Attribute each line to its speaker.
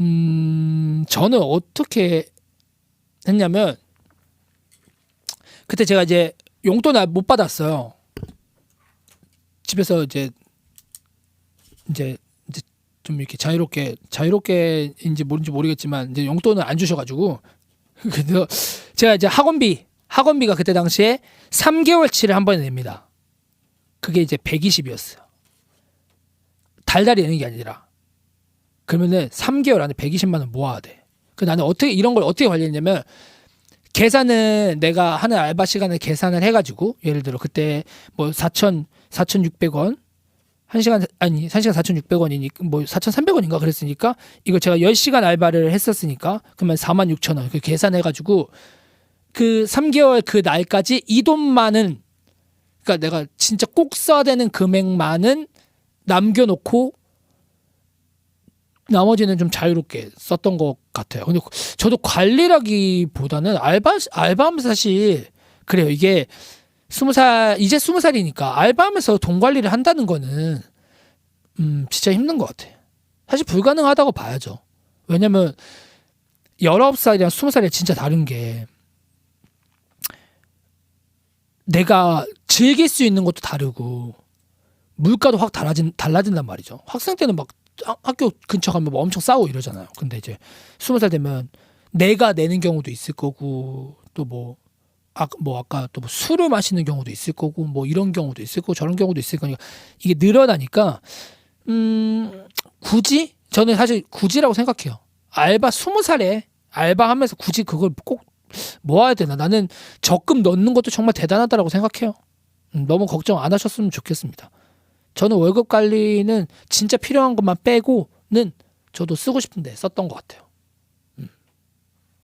Speaker 1: 음, 저는 어떻게 했냐면 그때 제가 이제 용돈 못 받았어요. 집에서 이제 이제 이제 좀 이렇게 자유롭게 자유롭게인지 뭔지 모르겠지만 이제 용돈을 안 주셔가지고 그래서 제가 이제 학원비 학원비가 그때 당시에 3개월치를 한 번에 냅니다. 그게 이제 120이었어요. 달달이 내는 게 아니라 그러면은 3개월 안에 120만 원 모아야 돼. 그 나는 어떻게 이런 걸 어떻게 관리했냐면 계산은 내가 하는 알바 시간을 계산을 해가지고 예를 들어 그때 뭐 4천 4,600원 한 시간 아니 한 시간 4,600원이니까 뭐 4,300원인가 그랬으니까 이거 제가 10시간 알바를 했었으니까 그러면 46,000원 그 계산해 가지고 그 3개월 그 날까지 이 돈만은 그러니까 내가 진짜 꼭 써야 되는 금액만은 남겨 놓고 나머지는 좀 자유롭게 썼던 것 같아요. 근데 저도 관리라기보다는 알바 알바하면서 사실 그래요. 이게 스무 살 이제 스무 살이니까 알바하면서 돈 관리를 한다는 거는 음 진짜 힘든 것 같아. 사실 불가능하다고 봐야죠. 왜냐면 열아홉 살이랑 스무 살이 진짜 다른 게 내가 즐길 수 있는 것도 다르고 물가도 확 달라진 달라진단 말이죠. 학생 때는 막 학- 학교 근처 가면 뭐 엄청 싸우고 이러잖아요. 근데 이제 스무 살 되면 내가 내는 경우도 있을 거고 또뭐 아, 뭐 아까 또 뭐 술을 마시는 경우도 있을 거고 뭐 이런 경우도 있을 거고 저런 경우도 있을 거니까 이게 늘어나니까 음 굳이 저는 사실 굳이라고 생각해요. 알바 스무 살에 알바하면서 굳이 그걸 꼭 모아야 되나? 나는 적금 넣는 것도 정말 대단하다라고 생각해요. 음, 너무 걱정 안 하셨으면 좋겠습니다. 저는 월급 관리는 진짜 필요한 것만 빼고는 저도 쓰고 싶은데 썼던 것 같아요.